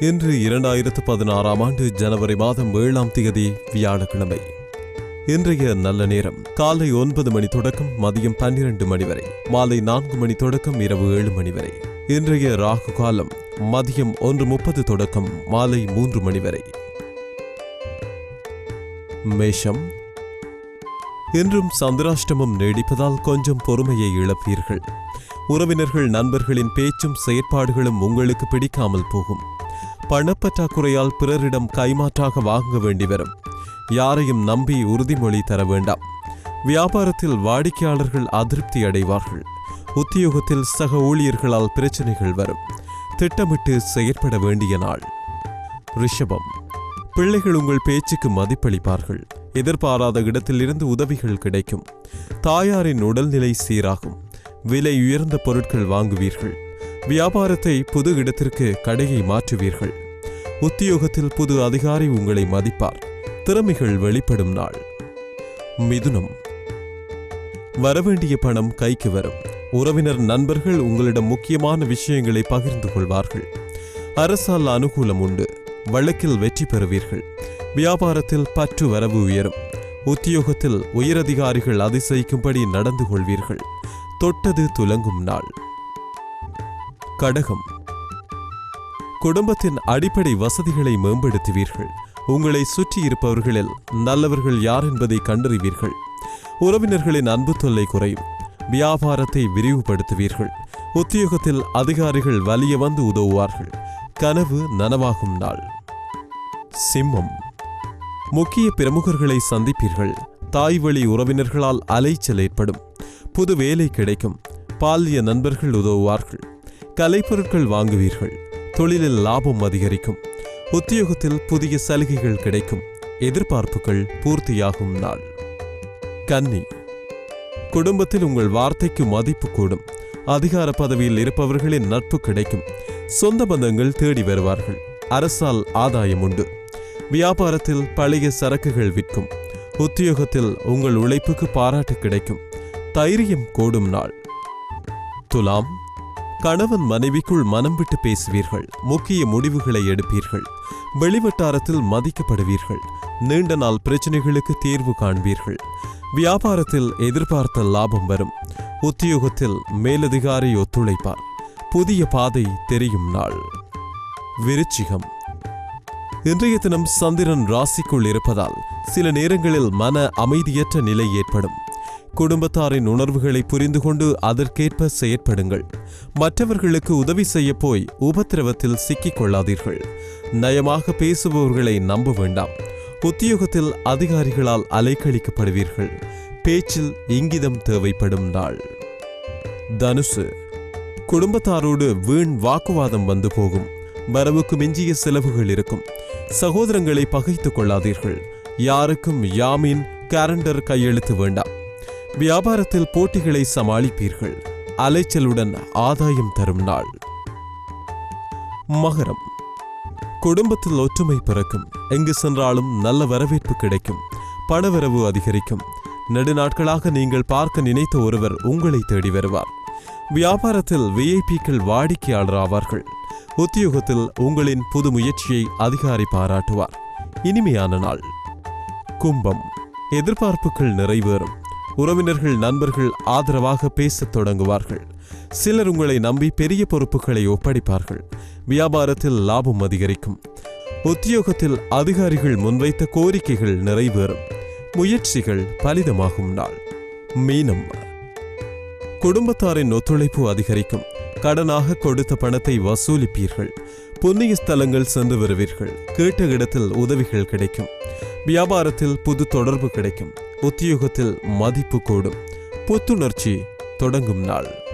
இன்று இரண்டாயிரத்து பதினாறாம் ஆண்டு ஜனவரி மாதம் ஏழாம் தேதி வியாழக்கிழமை. இன்றைய நல்ல நேரம் காலை ஒன்பது மணி தொடக்கம் மதியம் பன்னிரண்டு மணி வரை மாலை நான்கு மணி தொடக்கம் இரவு ஏழு மணி வரை. இன்றைய ராகு காலம் மதியம் ஒன்று முப்பது தொடக்கம் மாலை மூன்று மணி வரை. மேஷம் இன்றும் சந்திராஷ்டமம் நீடிப்பதால் கொஞ்சம் பொறுமையை இழப்பீர்கள். உறவினர்கள் நண்பர்களின் பேச்சும் செயற்பாடுகளும் உங்களுக்கு பிடிக்காமல் போகும். பணப்பற்றாக்குறையால் பிறரிடம் கைமாற்றாக வாங்க வேண்டி வரும் யாரையும் நம்பி உறுதிமொழி தர வேண்டாம். வியாபாரத்தில் வாடிக்கையாளர்கள் அதிருப்தி அடைவார்கள். உத்தியோகத்தில் சக ஊழியர்களால் பிரச்சனைகள் வரும். திட்டமிட்டு செயற்பட வேண்டிய நாள். ரிஷபம். பிள்ளைகள் உங்கள் பேச்சுக்கு மதிப்பளிப்பார்கள். எதிர்பாராத இடத்திலிருந்து உதவிகள் கிடைக்கும். தாயாரின் உடல்நிலை சீராகும். விலை உயர்ந்த பொருட்கள் வாங்குவீர்கள். வியாபாரத்தை புது இடத்திற்கு கடையை மாற்றுவீர்கள். உத்தியோகத்தில் புது அதிகாரி உங்களை மதிப்பார். திறமைகள் வெளிப்படும் நாள். மிதுனம். வரவேண்டிய பணம் கைக்கு வரும். உறவினர் நண்பர்கள் உங்களிடம் முக்கியமான விஷயங்களை பகிர்ந்து கொள்வார்கள். அரசால் அனுகூலம் உண்டு. வழக்கில் வெற்றி பெறுவீர்கள். வியாபாரத்தில் பற்று வரவு உயரும். உத்தியோகத்தில் உயரதிகாரிகள் அதிசயிக்கும்படி நடந்து கொள்வீர்கள். தொட்டது துலங்கும் நாள். கடகம். குடும்பத்தின் அடிப்படை வசதிகளை மேம்படுத்துவீர்கள். உங்களை சுற்றி இருப்பவர்களில் நல்லவர்கள் யார் என்பதை கண்டறிவீர்கள். உறவினர்களின் அன்பு தொல்லை குறையும். வியாபாரத்தை விரிவுபடுத்துவீர்கள். உத்தியோகத்தில் அதிகாரிகள் வலிய வந்து உதவுவார்கள். கனவு நனவாகும் நாள். சிம்மம். முக்கிய பிரமுகர்களை சந்திப்பீர்கள். தாய் வழி உறவினர்களால் அலைச்சல் ஏற்படும். புது வேலை கிடைக்கும். பால்ய நண்பர்கள் உதவுவார்கள். கலைப்பொருட்கள் வாங்குவீர்கள். தொழிலில் லாபம் அதிகரிக்கும். உத்தியோகத்தில் புதிய சலுகைகள் கிடைக்கும். எதிர்பார்ப்புகள் பூர்த்தியாகும் நாள். கன்னி. குடும்பத்தில் உங்கள் வார்த்தைக்கு மதிப்பு கூடும். அதிகார பதவியில் இருப்பவர்களின் நட்பு கிடைக்கும். சொந்த பந்தங்கள் தேடி வருவார்கள். அரசால் ஆதாயம் உண்டு. வியாபாரத்தில் பழைய சரக்குகள் விற்கும். உத்தியோகத்தில் உங்கள் உழைப்புக்கு பாராட்டு கிடைக்கும். தைரியம் கூடும் நாள். துலாம். கணவன் மனைவிக்குள் மனம் விட்டு பேசுவீர்கள். முக்கிய முடிவுகளை எடுப்பீர்கள். வெளிவட்டாரத்தில் மதிக்கப்படுவீர்கள். நீண்ட நாள் பிரச்சனைகளுக்கு தீர்வு காண்பீர்கள். வியாபாரத்தில் எதிர்பார்த்த லாபம் வரும். உத்தியோகத்தில் மேலதிகாரி ஒத்துழைப்பார். புதிய பாதை தெரியும் நாள். விருச்சிகம். இன்றைய தினம் சந்திரன் ராசிக்குள் இருப்பதால் சில நேரங்களில் மன அமைதியற்ற நிலை ஏற்படும். குடும்பத்தாரின் உணர்வுகளை புரிந்து கொண்டு அதற்கேற்ப செயற்படுங்கள். மற்றவர்களுக்கு உதவி செய்ய போய் உபத்திரவத்தில் சிக்கிக் கொள்ளாதீர்கள் நயமாக பேசுபவர்களை நம்ப வேண்டாம். உத்தியோகத்தில் அதிகாரிகளால் அலைக்கழிக்கப்படுவீர்கள். பேச்சில் இங்கிதம் தேவைப்படும் நாள். தனுசு. குடும்பத்தாரோடு வீண் வாக்குவாதம் வந்து போகும். வரவுக்கு மிஞ்சிய செலவுகள் இருக்கும். சகோதரங்களை பகைத்துக் கொள்ளாதீர்கள். யாருக்கும் யாமீன் கேரண்டர் கையெழுத்து வேண்டாம். வியாபாரத்தில் போட்டிகளை சமாளிப்பீர்கள். அலைச்சலுடன் ஆதாயம் தரும் நாள். மகரம். குடும்பத்தில் ஒற்றுமை பிறக்கும். எங்கு சென்றாலும் நல்ல வரவேற்பு கிடைக்கும். பணவரவு அதிகரிக்கும். நெடுநாட்களாக நீங்கள் பார்க்க நினைத்த ஒருவர் உங்களை தேடி வருவார். வியாபாரத்தில் விஐபிக்கள் வாடிக்கையாளர் ஆவார்கள். உத்தியோகத்தில் உங்களின் புது முயற்சியை அதிகாரி பாராட்டுவார். இனிமையான நாள். கும்பம். எதிர்பார்ப்புகள் நிறைவேறும். உறவினர்கள் நண்பர்கள் ஆதரவாக பேசத் தொடங்குவார்கள். சிலர் உங்களை நம்பி பெரிய பொறுப்புகளை ஒப்படைப்பார்கள். வியாபாரத்தில் லாபம் அதிகரிக்கும். உத்தியோகத்தில் அதிகாரிகள் முன்வைத்த கோரிக்கைகள் நிறைவேறும். முயற்சிகள் பலிதமாகும் நாள். மீனம். குடும்பத்தாரின் ஒத்துழைப்பு அதிகரிக்கும். கடனாக கொடுத்த பணத்தை வசூலிப்பீர்கள். புண்ணிய ஸ்தலங்கள் சென்று வருவீர்கள். கேட்ட இடத்தில் உதவிகள் கிடைக்கும். வியாபாரத்தில் புது தொடர்பு கிடைக்கும். உத்தியோகத்தில் மதிப்பு கூடும். புத்துணர்ச்சி தொடங்கும் நாள்.